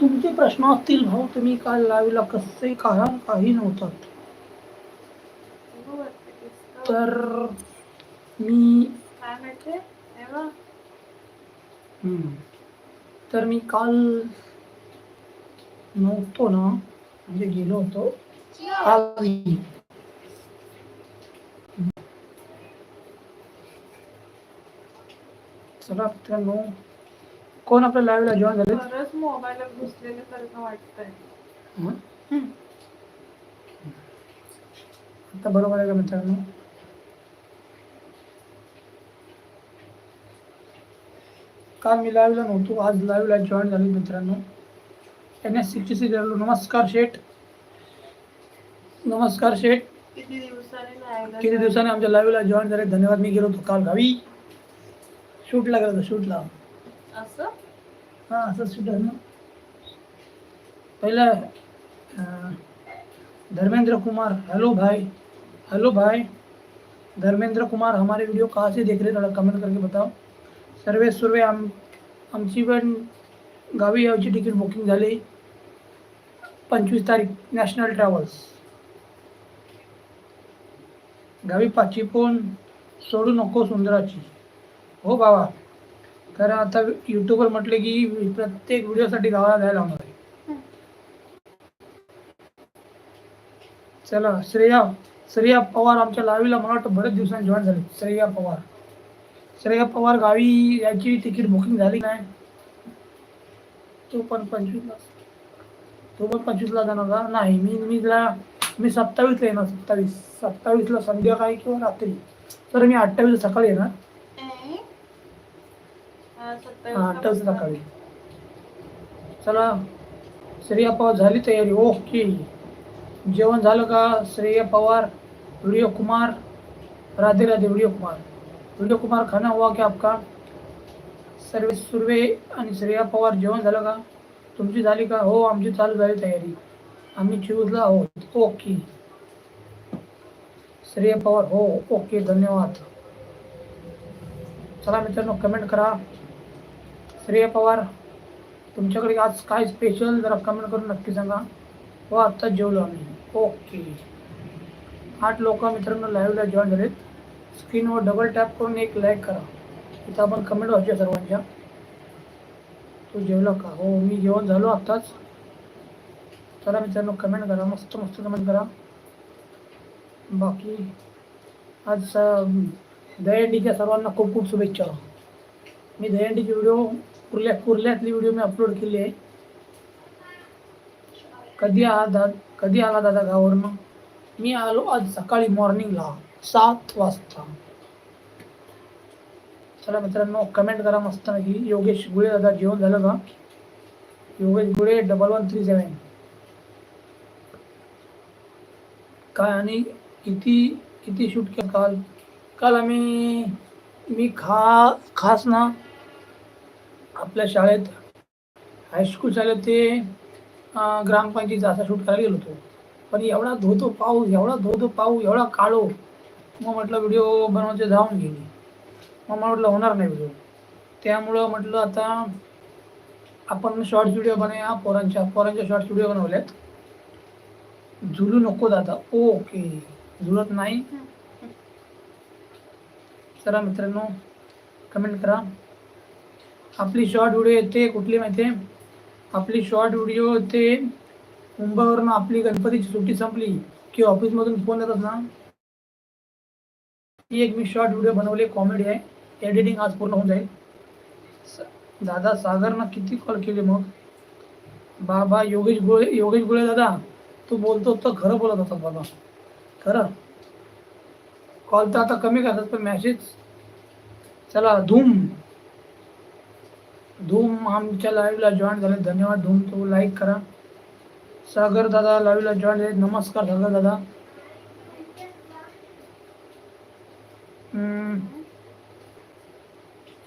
तुमचे प्रश्न असतील भाऊ तुम्ही काल लावला कसे करा काही नव्हतात तेच. तर मी. तर मी काल नव्हतो ना म्हणजे गेलो होतो काल चला मित्रांनो कोण आपल्या लाईव्हला जॉईन झाले खरंच वाटतंय? आता बरोबर आहे का मित्रांनो? काल मी लाईव्हला नव्हतो आज लाईव्हला जॉईन झाले मित्रांनो. एन एस सिक्स्टी सिक्स नमस्कार शेठ. नमस्कार शेठ. किती दिवसांनी ला आमच्या लाईव्हला जॉईन झाले? धन्यवाद. मी गेलो होतो काल गावी. शूटला गेलो होतो शूटला. असं? हाँ असं शूट ना. पहिला धर्मेंद्र कुमार हेलो भाई हेलो भाई धर्मेंद्र कुमार हमारे वीडियो कहाँ से देख रहे थोड़ा कमेंट करके बताओ। सर्वे सुर्वे आम आमची पण गावी यावची तिकीट बुकिंग झाली. पंचवीस तारीख नॅशनल ट्रॅव्हल्स गावी पाचवी सोडू नको सुंदराची. हो बाबा. तर आता युट्यूबवर म्हटले की प्रत्येक व्हिडिओसाठी गावाला जायला होणार आहे. चला श्रेया श्रेया पवार आमच्या लावीला मला वाटतं बरेच दिवसांनी जॉईन झाले. श्रेया पवार. श्रेया पवार गावी याची तिकीट बुकिंग झाली नाही. तो पण पंचवीसला तो पण पंचवीसला जाणार का नाही मी मी तिला मी सत्तावीसला येणार सत्तावीस. सत्तावीसला संध्याकाळी किंवा रात्री. तर मी अठ्ठावीस सकाळी येणार. हा, सकाळी चला श्रेया पवार झाली तयारी. ओके. जेवण झालं का? Shreya Pawar video Kumar Radhe Radhe video Kumar. Video Kumar खाना हुआ क्या आपका? सर्वे सुर्वे आणि श्रेया पवार जेवण झालं का? तुमची झाली का? हो आमची चालू झाली तयारी. आम्ही चिऊजला आहोत. ओके. श्रेया पवार हो ओके धन्यवाद. चला मित्रांनो कमेंट करा. श्रेया पवार तुमच्याकडे आज काय स्पेशल जरा कमेंट करून नक्की सांगा. हो आत्ताच जेवलो आम्ही. ओके आठ लोक मित्रांनो लाईव्हला जॉईन झालेत. स्क्रीनवर डबल टॅप करून एक लाईक करा. इथं आपण कमेंट वाचूया सर्वांच्या. तू जेवला का? हो मी जेवण झालो आत्ताच. चला मित्रांनो कमेंट करा. मस्त मस्त कमेंट करा. बाकी आज अं, दहीहंडीच्या सर्वांना खूप खूप शुभेच्छा. मी दहीहंडीची व्हिडिओ कुर्ल्या कुर्ल्यातली व्हिडिओ मी अपलोड केली आहे. कधी आला दा कधी आला दादा गावावरनं? मी आलो आज सकाळी मॉर्निंगला सात वाजता. चला मित्रांनो कमेंट करा मस्त की योगेश गुळे दादा जेवण झालं का? Yogesh Gule double one three seven काय आणि किती किती शूट केलं काल? काल आम्ही मी खा खास ना आपल्या शाळेत हायस्कूल शाळेत ते अं, ग्रामपंचायतीचा असा शूट करायला गेलो होतो. पण एवढा धोतो पाऊस एवढा धोतो पाऊस एवढा काळो. मग म्हटलं व्हिडिओ बनवायचे जाऊन गेली. मग मला म्हटलं होणार नाही व्हिडिओ त्यामुळं म्हटलं आता आपण शॉर्ट्स व्हिडिओ बनवूया पोरांच्या पोरांच्या शॉर्ट्स व्हिडिओ बनवल्यात. झुलू नको दादा. ओके. झुलत नाही. चला मित्रांनो कमेंट करा. आपली शॉर्ट व्हिडिओ येते कुठली माहिती आहे? आपली शॉर्ट व्हिडिओ येते मुंबईवरून आपली गणपतीची सुट्टी संपली की ऑफिसमधून फोन येतात ना? ती एक मी शॉर्ट व्हिडिओ बनवली कॉमेडी आहे. एडिटिंग आज पूर्ण होऊन जाईल. दादा सागरनं किती कॉल केले मग? बाबा योगेश गुळे योगेश गुळे दादा तू बोलतो तर खरं बोलत होता बाबा. खरं? कॉल तर आता कमी करतात पण मॅसेज चला धूम! धूम आमच्या लाईव्हला जॉईन झाले धन्यवाद. धूम तो लाईक करा. सागर दादा लाईव्हला जॉईन झाले. नमस्कार सागर दादा.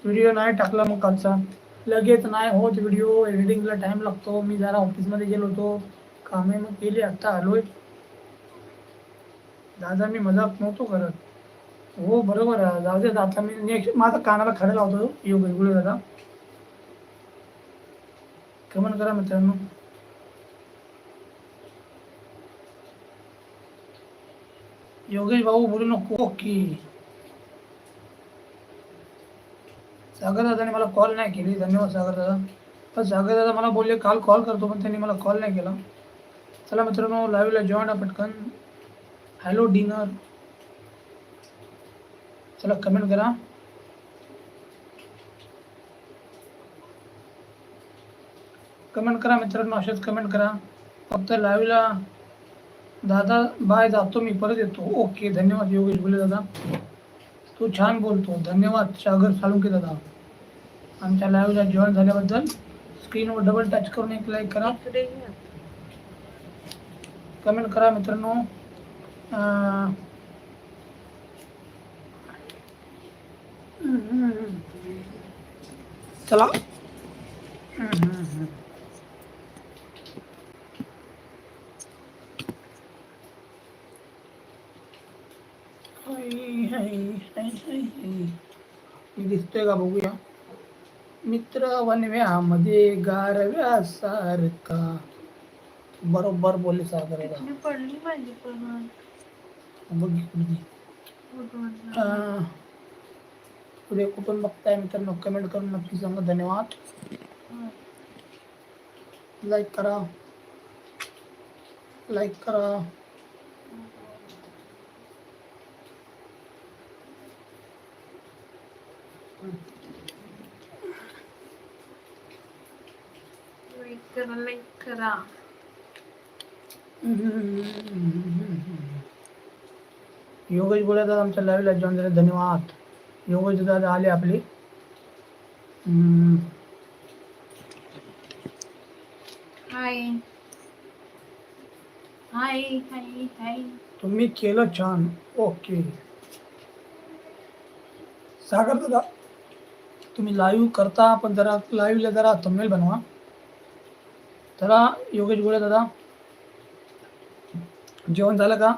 व्हिडिओ नाही टाकला मग कालचा. लगेच नाही होत व्हिडिओ एडिटिंगला टाइम लागतो. मी जरा ऑफिसमध्ये गेलो होतो. कामे मग केली. आत्ता आलोय. दादा मी मजाक नव्हतो करत. हो बरोबर आहे. जाऊ दे आता मी नेक्स्ट माझा कानाला खरं लावतो. योग गुळे दादा? कमेंट करा मित्रांनो. योगेश भाऊ बोलू नको. ओके. सागर दादाने मला कॉल नाही केली. धन्यवाद सागर दादा. पण सागर दादा मला बोलले काल कॉल करतो पण त्यांनी मला कॉल नाही केला. चला मित्रांनो लाईव्हला जॉईन पटकन. हॅलो डिनर चला कमेंट करा. कमेंट करा मित्रांनो असेच कमेंट करा. फक्त लाईव्हला दादा बाय जातो मी परत येतो. ओके धन्यवाद योगेश बोले दादा. तू छान बोलतो. धन्यवाद सागर साळुंके दादा. आमच्या लाईव्हला जॉईन झाल्याबद्दल स्क्रीनवर डबल टच करून एक लाईक करा. कमेंट करा मित्रांनो. चला. दिसतोय का। बघूया मित्र वनव्यामध्ये गारव्यासारखा बरोबर बोलले सागराला इकडे पडली पाहिजे पण बघ अं, पुढे कुठून बघताय मित्रांनो कमेंट करून नक्की सांगा धन्यवाद। लाईक करा। लाईक करा। लाईक करा लाईक करा योगेश बोलत आहेत आमच्या लाईव्हला जॉईन झाले धन्यवाद. योगेश दादा आले आपले. हम्म, हाय हाय हाय हाय तुम्ही केलं छान. ओके सागर दादा. तुम्ही लाईव्ह करता पण जरा लाईव्हला जरा थंबनेल बनवा. जरा योगेश गोळे दादा. जेवण झालं का?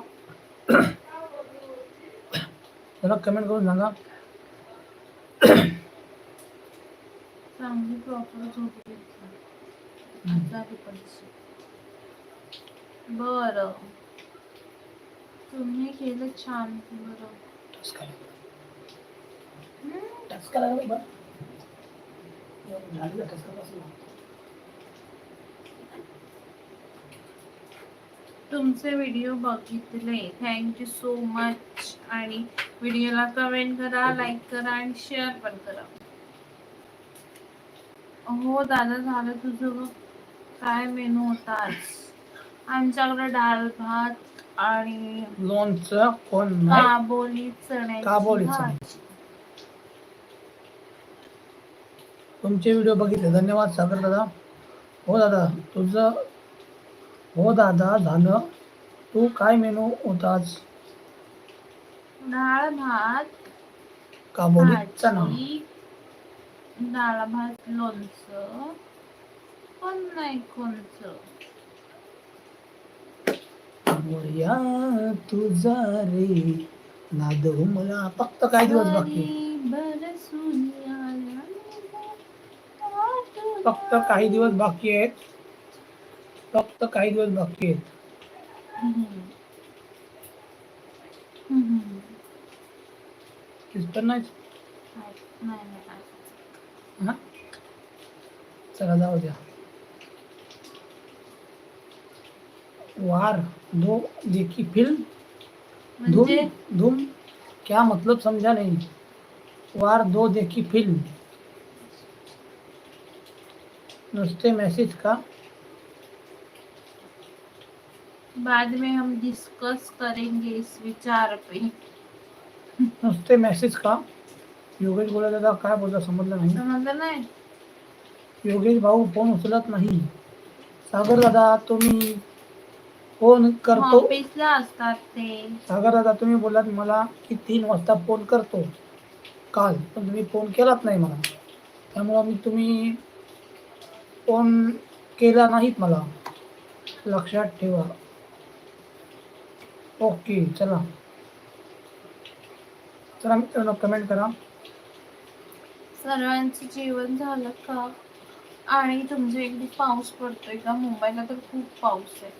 जरा कमेंट करून सांगा. बर. तुम्ही केलं छान. बरं टचका लागला. हम्म. टचका लागला बरं. एवढं झालेलं टचका बसला. तुमचे व्हिडिओ बघितले. थँक्यू सो मच आणि व्हिडिओला कमेंट करा लाईक करा आणि शेअर पण करा. हो दादा झालं तुझं काय मेनू होता आज? आमच्याकडे डाळ भात आणि लोणचं कोण काबोली चण्याची काबोली भाजी. तुमचे व्हिडिओ बघितले. धन्यवाद सागर दादा. हो दादा तुझं हो दादा झालं. तू काय मेनू होता आज डाळ भात काबोली भाजी डाळ भात लोणचं. पण नाही कोणचं. तुझा रे. नाद मला. फक्त काही दिवस बाकी. आहे. बरसून आला फक्त काही दिवस बाकी आहेत. फक्त काही दिवस बाकी आहेत. नाही हा? चला जाऊ द्या. वार दो देखी फिल्म. धूम म्हणजे? धूम क्या मतलब समझा नहीं. वार दो देखी फिल्म. नुसते मैसेज का? बाद में हम डिस्कस करेंगे इस विचार पे। नुसते मैसेज का? योगेश बोलत दादा काय बोलता समजलं नाही. समजलं नाही? योगेश भाऊ फोन उचलत नाही. सागर दादा तुम्ही फोन करतो? ऑफिसला असतात ते. सागर दादा तुम्ही बोलात मला की तीन वाजता फोन करतो. काल पण तुम्ही फोन केलाच नाही मला. त्यामुळं मी तुम्ही फोन केला नाहीत मला. लक्षात ठेवा. ओके चला. चला मित्रांनो कमेंट करा. सर्वांचं जेवण झालं का? आणि तुमच्या इकडे पाऊस पडतोय का? मुंबईला तर खूप पाऊस आहे.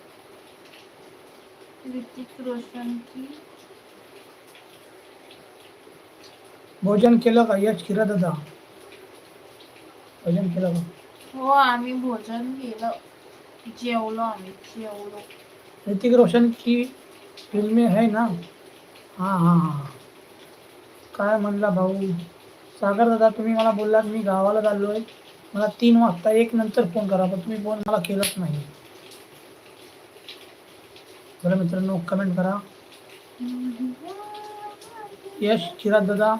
ऋतिक रोशनची भोजन केलं का? यश किरा दादा. भोजन केलं का? हो आम्ही भोजन केलं. जेवलो आम्ही जेवलो. ऋतिक रोशन की फिल्म है ना? हां हां हां. काय म्हणला भाऊ? सागर दादा तुम्ही मला बोललात मी गावाला चाललो आहे मला तीन वाजता एक नंतर फोन करा पण तुम्ही फोन मला केलाच नाही. बरं मित्रांनो कमेंट करा. यश चिराज दादा.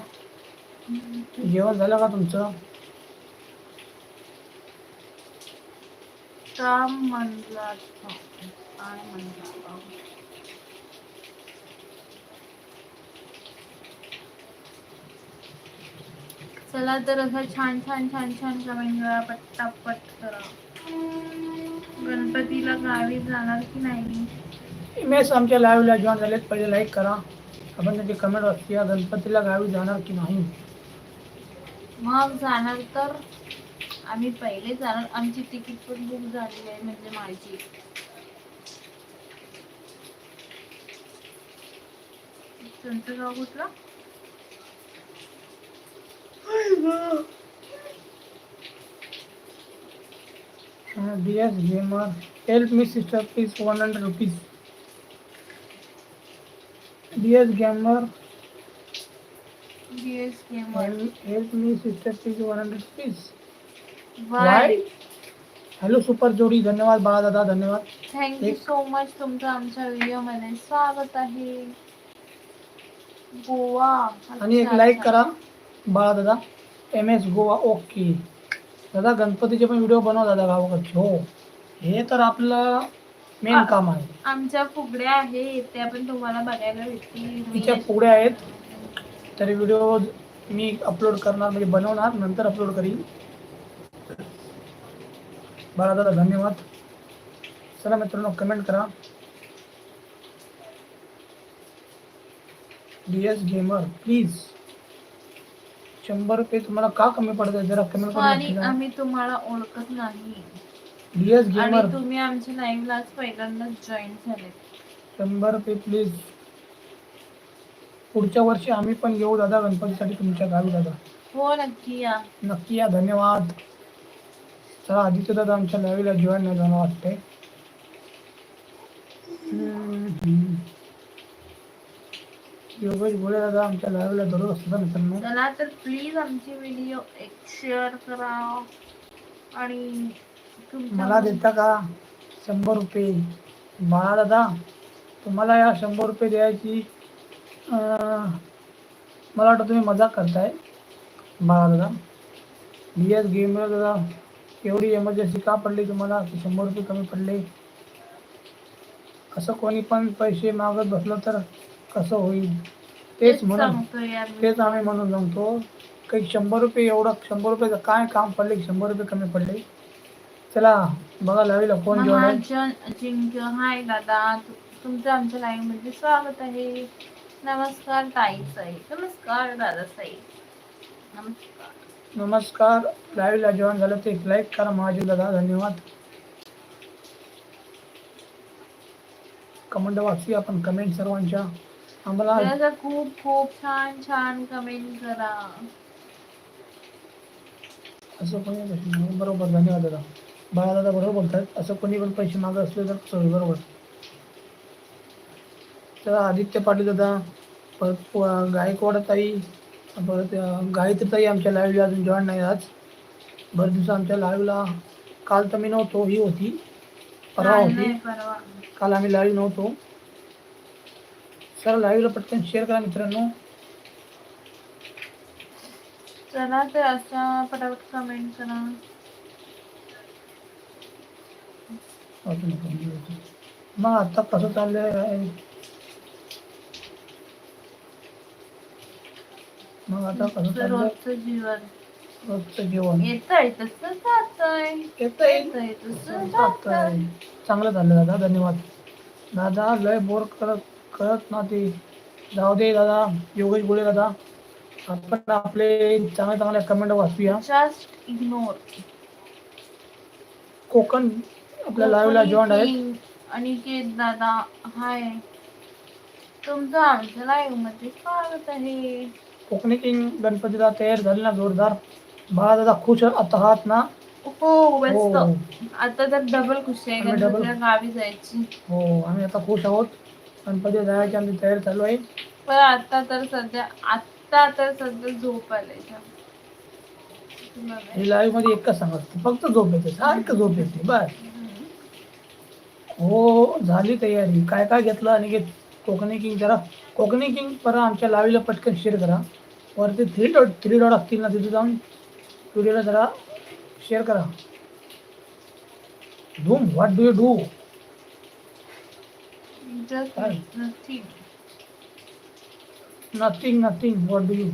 जेवण झालं का तुमचं? काम म्हणला काय म्हणला चला तर असं छान छान छान छान कमेंट करा पट्टापट करा. गणपतीला गावी जाणार की नाही? इमेज आमच्या लाईव्हला जॉईन झालेत. पहिले लाईक करा. आपण त्याची कमेंट या गणपतीला गावी जाणार की नाही? मग जाणार तर आम्ही पहिले जाणार आमची तिकीट पण बुक झाली आहे म्हणजे माझी. तुमचं गाव कुठलं? D S gamer help me sister please one hundred rupees D S gamer GS gamer help me sister please one hundred rupees hello super जोडी धन्यवाद बाळा दादा धन्यवाद. थँक्यू एक- सो मच तुमचं आमच्या व्हिडिओमध्ये स्वागत आहे. गोवा. आणि एक अच्छा, लाईक अच्छा. करा बाळा दादा. एम एस गोवा ओके दादा गणपतीचे पण व्हिडिओ बनवा दादा गावाकडचे हो. हे तर आपलं मेन काम आहे. आमच्या फुगड्या आहेत त्या पण तुम्हाला बघायला भेटतील. तिच्या पुढे आहेत. तर व्हिडिओ मी अपलोड करणार म्हणजे बनवणार नंतर अपलोड करीन. बाळा दादा धन्यवाद. चला मित्रांनो कमेंट करा. डी एस गेमर प्लीज शंभर रुपये तुम्हाला का कमी पडत आहे जरा कमेंट करून आम्ही तुम्हाला ओळखत नाही. डी एस गेमर तुम्ही आमच्या लाईव्हला पहिल्यांदाच जॉईन झाले. शंभर रुपये प्लीज पुढच्या वर्षी आम्ही पण येऊ दादा गणपतीसाठी तुमच्या गावी दादा. हो नक्की या. नक्की या धन्यवाद. चला आदित्य दादा आमच्या लाईव्हला जॉईन नाही झाला वाटते योगेश बोले दादा आमच्या लाईव्हला दररोज असतात मित्रांनो? चला तर प्लीज आमची व्हिडिओ एक शेअर करा. आणि मला देता का? शंभर रुपये. बाळा दादा तुम्हाला या शंभर रुपये द्यायची मला वाटतं तुम्ही मजाक करताय. बाळा दादा डी एस गेमर दादा एवढी एमर्जन्सी का पडली तुम्हाला? की शंभर रुपये कमी पडले? असं कोणी पण पैसे मागत बसलं तर कसं होईल? तेच म्हणून. तेच आम्ही म्हणून सांगतो काही शंभर रुपये एवढं शंभर रुपयाचं काय काम पडले शंभर रुपये कमी पडले चला बघा लावीला फोन घेऊन अजिंक्य हाय दादा तुमचं आमच्या लाईव्हमध्ये स्वागत आहे. नमस्कार ताई साई नमस्कार दादा साई. नमस्कार. नमस्कार. लाईव्हला जॉईन झालं ते एक लाईक करा. महाजन दादा धन्यवाद. कमेंट वाचूया आपण. कमेंट सर्वांच्या. आम्हाला असं खूप खूप छान छान कमेंट करा. असं कोणी पैसे मागं- बरोबर. धन्यवाद दादा. बाळा दादा बरोबर बोलतात असं कोणी पण पैसे मागं असले तर होईल बरोबर. तर आदित्य पाटील दादा परत गायकवाड ताई परत अं, गायत्री ताई आमच्या लाईव्हला अजून जॉईन नाही आज. बरेच दिवस आमच्या लाईव्हला काल तर मी नव्हतो ही होती. परवा होती. काल आम्ही लाईव्ह नव्हतो. सर लाईव्हला पटकन शेअर करा मित्रांनो. चला तर असं पटापट कमेंट करा. मग आता कसं चाललंय? मग आता कसं चाललंय रोजचं जीवन. रोजचं जेवण. येतंय तसं जातंय. येतंय. येतंय तसं जातंय. जातंय. चांगलं झालं दादा धन्यवाद. दादा लय बोर करत करत ना ते. जाऊ दे दादा योगेश बोले दादा. आपण आपले चांगल्या चांगल्या कमेंट वाचूया. जस्ट इग्नोर कोकण आपल्या लाईव्हला जॉईन आहेत. किंग, अनिकेत दादा हाय. तुमचं आमच्या लाईव्हमध्ये स्वागत आहे. कोकणी किंग गणपतीला तयार झाले ना जोरदार. बाळा दादा खुश आता आहात ना? हो हो. मस्त आता तर डबल खुशी आहे. आम्ही double- गणपतीला गावी जायची. हो आम्ही आता खुश आहोत. गणपती जायची आमची तयारी चालू आहे. पण आता तर सध्या आता तर सध्या झोप आले ही लाईव्हमध्ये एकच सांगत फक्त झोप येते सारखं झोप येते बस. हो झाली तयारी. काय काय घेतलं आणि कोकणी किंग जरा कोकणी किंग परत आमच्या लावीला पटकन शेअर करा. वरती थ्री डॉट थ्री डॉट असतील ना तिथे जाऊन व्हिडिओला जरा शेअर करा. Dhoom what do you do? Nothing nothing nothing what do you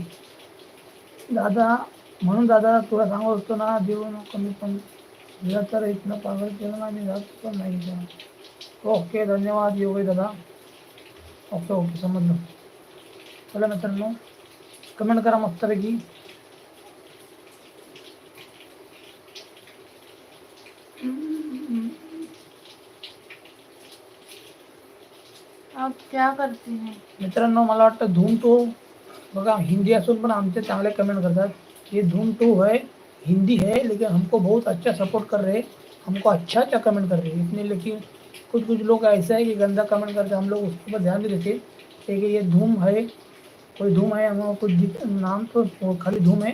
दादा म्हणून दादा तुला सांगत होतो ना देऊ नको कमी पण दिला तर इथनं पागल केलं ना मी जात पण नाही ओके धन्यवाद योगी दादा. ओके ओके समजलं. चला मित्रांनो कमेंट करा मस्तपैकी. आप क्या करते हैं? मित्रांनो मला वाटतं धूम टू बघा हिंदी असून पण आमचे चांगले कमेंट करतात. ये धूम टू है हिंदी है लेकिन हमको बहुत अच्छा सपोर्ट कर रहे हैं हमको अच्छा अच्छा कमेंट कर रहे इतने लेकिन कुछ कुछ लोग ऐसा है कि गंदा कमेंट करते हम लोग उसके ऊपर ध्यान नहीं देते। लेकिन ये धूम है कोई धूम है हम कुछ नाम तो खाली धूम है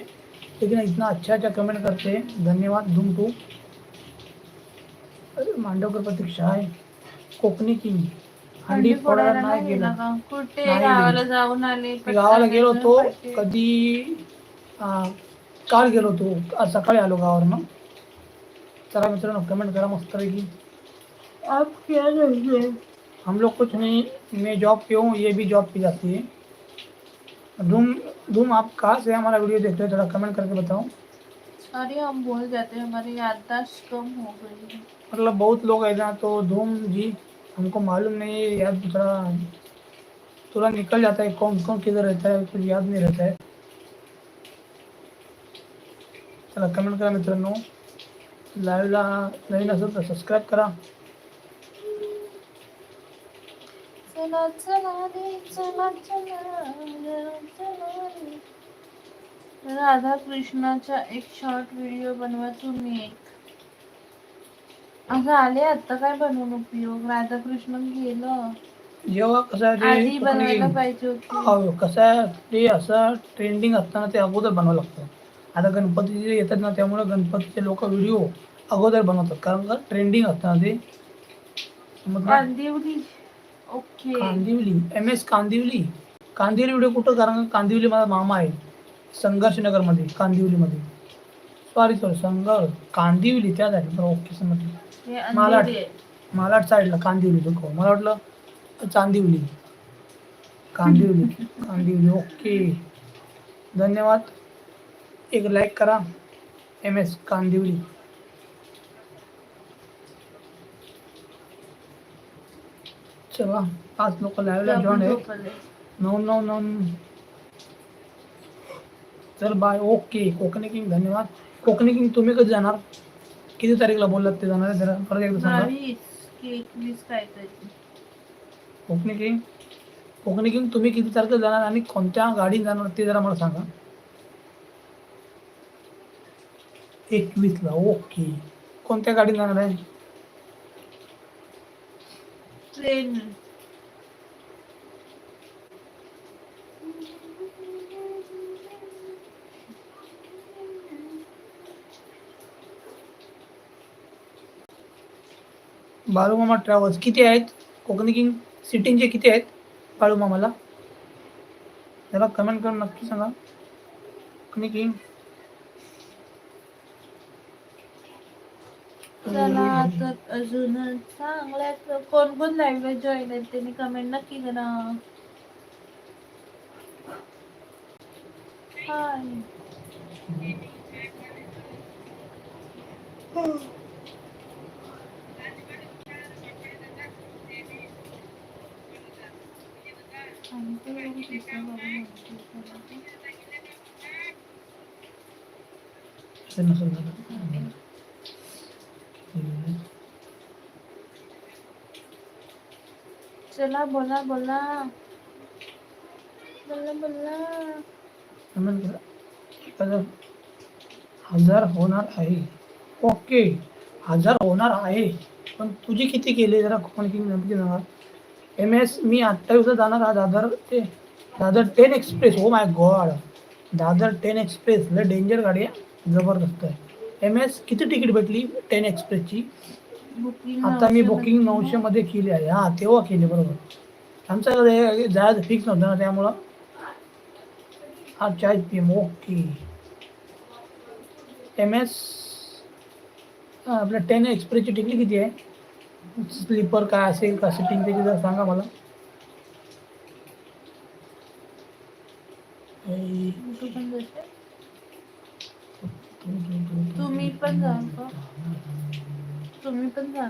लेकिन इतना अच्छा अच्छा कमेंट करते हैं। धन्यवाद धूम टू अरे मांडवकर प्रतीक्षा आहे कोकणी किंग हंडी फोडायला नाही गेला। का कुठे नाही गावाला जाऊन आले मी गावाला गेलो होतो कधी काल गेलो होतो आज सकाळी आलो गावावरनं। चला मित्रांनो कमेंट करा मस्त पैकी आप क्या करते हैं? हम लोग कुछ नहीं मैं जॉब पे हूँ ये भी जॉब पे जाती है। धूम धूम आप कहाँ से हमारा वीडियो देखते हो थोड़ा कमेंट करके बताओ। सॉरी हम भूल जाते हैं हमारी याददाश्त कम हो गई है। मतलब बहुत लोग है ना तो धूम जी हमको मालूम नहीं है याद थोड़ा थोड़ा निकल जाता है कौन कौन किधर रहता है कुछ याद नहीं रहता है। चला कमेंट करा मित्रांनो लाईव्हला नवीन असेल तर सबस्क्राईब करा। चला चला रे चला चला चला रे. राधा कृष्णाचा एक शॉर्ट व्हिडिओ बनवा तुम्ही एक अगं आले आता काय बनवून उपयोग? राधा कृष्ण गेलं. जेव्हा कसं आधी बनवायला पाहिजे होती. हो कसं आहे ते असं ट्रेंडिंग असताना ते अगोदर बनवावं लागतं. आता गणपतीचे येतात ना त्यामुळे गणपतीचे लोक व्हिडिओ अगोदर बनवतात. कारण का? ट्रेंडिंग असताना ते. समजलं? Kandivali okay Kandivali M S Kandivali. Kandivali video कुठं? कारण कांदिवली माझा मामा आहे. संघर्षनगरमध्ये कांदिवलीमध्ये. सॉरी सॉरी संघर्ष कांदिवली त्या झाली बरं ओके समजलं. हे मालाड. अंधेरी आहे. मालाड साईडला कांदिवली को मला वाटलं चांदिवली. कांदिवली कांदिवली. ओके धन्यवाद. एक लाईक करा. M S Kandivali. चला पाच लोक लाईव्हला जॉईन आहे. झोपले. नऊ नऊ नऊ चल बाय ओके कोकणी किंग धन्यवाद. कोकणी किंग तुम्ही कधी जाणार? किती तारीखला बोललात ते जाणार आहे? जरा परत एकदा सांगा. कोकणी किंग कोकणी किंग तुम्ही किती तारखेला जाणार आणि कोणत्या गाडीने जाणार ते जरा मला सांगा. एकवीसला. ओके कोणत्या गाडीने जाणार आहे? ट्रेन बाळूमामा ट्रॅव्हल्स किती आहेत? कोकणी किंग सिटिंगचे किती आहेत? बाळूमामाला? जरा कमेंट करून नक्की सांगा. कोकणी किंग चला तर अजून चांगल्याच कोण कोण लाईव्ह जॉईन आहेत त्यांनी कमेंट नक्की करा हाय नसेल झालं. चला, बोला बोला। बोला बोला। अमन म्हणजे हज़ार होना आहे. ओके, हज़ार होणार आहे. पण तुझी किती केली? जरा कोण की नक्की सांगा एम एस, मी अठ्ठावीसला जाणार हा दादर ते Dadar ten express oh my god Dadar ten express लय डेंजर गाडी आहे. ज़बरदस्त आहे. एम एस किती तिकीट भेटली? टेन एक्सप्रेसची? आता मी बुकिंग नऊशे मध्ये केली आहे. हा तेव्हा केली बरोबर. आमचं जायचं फिक्स नव्हतं ना त्यामुळं. हा charge P M okay. M S आपल्या टेन एक्सप्रेसची तिकीट किती आहे? स्लीपर काय असेल का सिटिंग त्याची जर सांगा मला? तुम्ही पण जा? तुम्ही पण जा.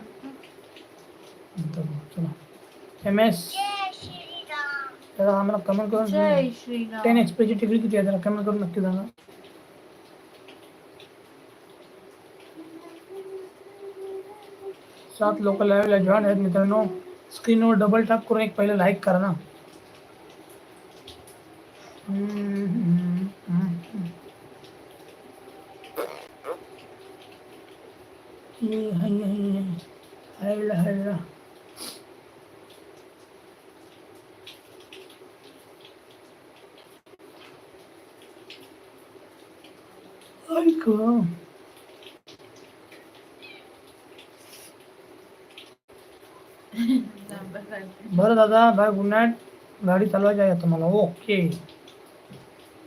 एम एस तर आम्हाला कमेंट करून जय टेन श्रीराम एक्सप्रेसची तिकीट किती आहे जरा कमेंट करून नक्की सांगा. सात लोक लाईव्हला जॉईन आहेत मित्रांनो. स्क्रीनवर डबल टॅप करून एक पहिले लाईक करा ना हम्म, हम्म, हम्म, हम्म. ये, हाय, हाय, हाय. हायला, हायला. ऐक नंबर सांगते. बरं दादा बाय गुड नाईट गाडी चालवायची आहे आता मला. Okay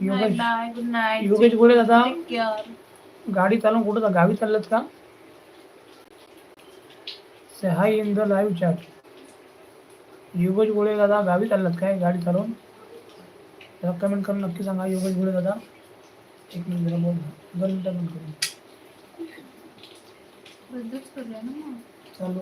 Yogesh bye good night Yogesh Gole दादा गाडी चालवून कुठं जा- गावी चाललत का? Say hi in the live chat Yogesh Gole दादा गावी चाललात काय? गाडी चालवून? जरा कमेंट करून नक्की सांगा योगेश गोळे दादा एक मिनिट जरा बोल. दोन मिनिटं करून चालू.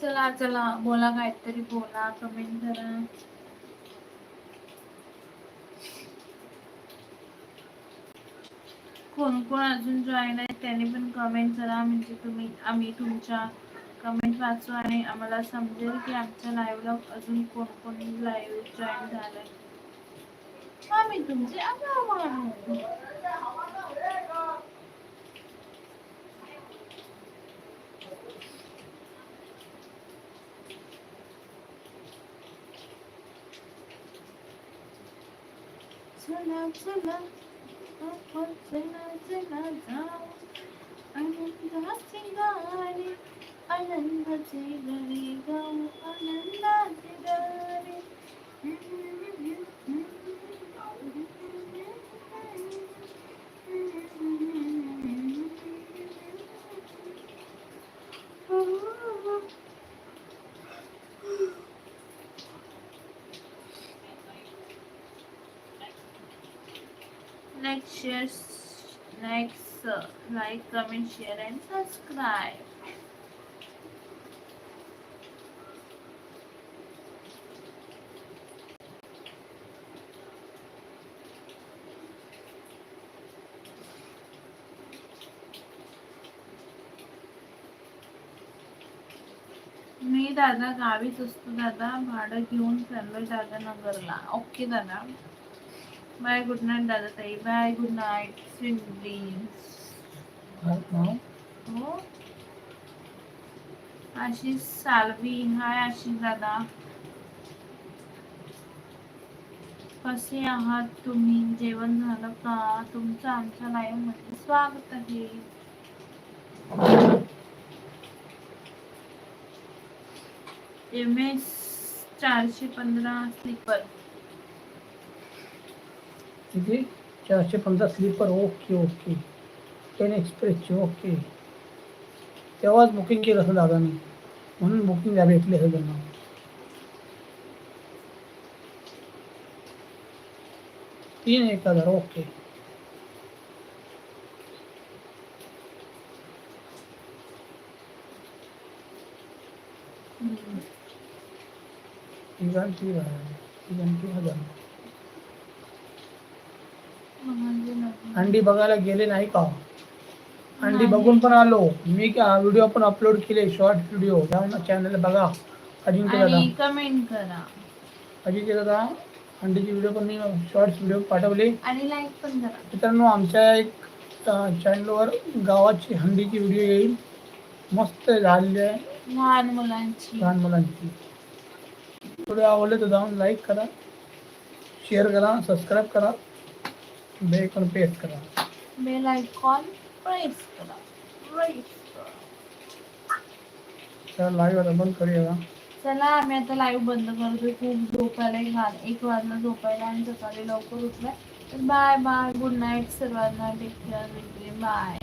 चला चला बोला काहीतरी बोला कमेंट करा. कोण कोण अजून जॉईन आहे त्याने पण कमेंट करा. म्हणजे तुम्ही आम्ही तुमच्या कमेंट वाचू आणि आम्हाला समजेल की आमच्या लाईव्हला अजून कोण कोण लाईव्ह जॉईन झालंय. आम्ही तुमचे आभार मानू. चला चला आपण चला चला जाऊ आनंदाचे गाणे comment share and subscribe. मी दादा गावीच असतो दादा भाडं घेऊन चाललोय दादा नगरला ओके दादा बाय गुड नाईट दादा ताई bye good night sweet dreams नाव हो हो. आशिष सालवी हाय आशिष दादा. कसे आहात तुम्ही? जेवण झालं का? तुमचं आमच्या लाईव्हमध्ये स्वागत आहे. एम एस चारशे पंधरा स्लीपर. किती? चारशे पंधरा स्लीपर. Okay okay. टेन एक्सप्रेसची ओके तेव्हाच बुकिंग केलं असेल दादानी. म्हणून बुकिंग द्या भेटली असेल त्यांना तीन एक हजार ओके हजार. अंडी बघायला गेले नाही का? अंडी बघून पण आलो. मी व्हिडिओ पण अपलोड केले शॉर्ट व्हिडिओ जाऊन चॅनल बघा. अजिंक्य दादा. आणि कमेंट करा. अजिंक्य दादा अंडीची व्हिडिओ पण मी शॉर्ट्स व्हिडिओ पाठवले. आणि लाईक पण करा. मित्रांनो आमच्या एक चॅनलवर गावाची हंडीची व्हिडिओ येईल. मस्त झालेली आहे. लहान मुलांची. लहान मुलांची. व्हिडिओ आवडले तर जाऊन लाईक करा. शेअर करा सबस्क्राईब करा. बेल पण प्रेस करा. बेल आयकॉन प्रेस करा प्रेस करा तर लाईव्ह आता बंद करूया का? चला आम्ही आता लाईव्ह बंद करतोय खूप झोपायला एक वाज- एक वाजला झोपायला आणि सकाळी लवकर उठलाय तर बाय बाय गुड नाईट सर्वांना. Take care bye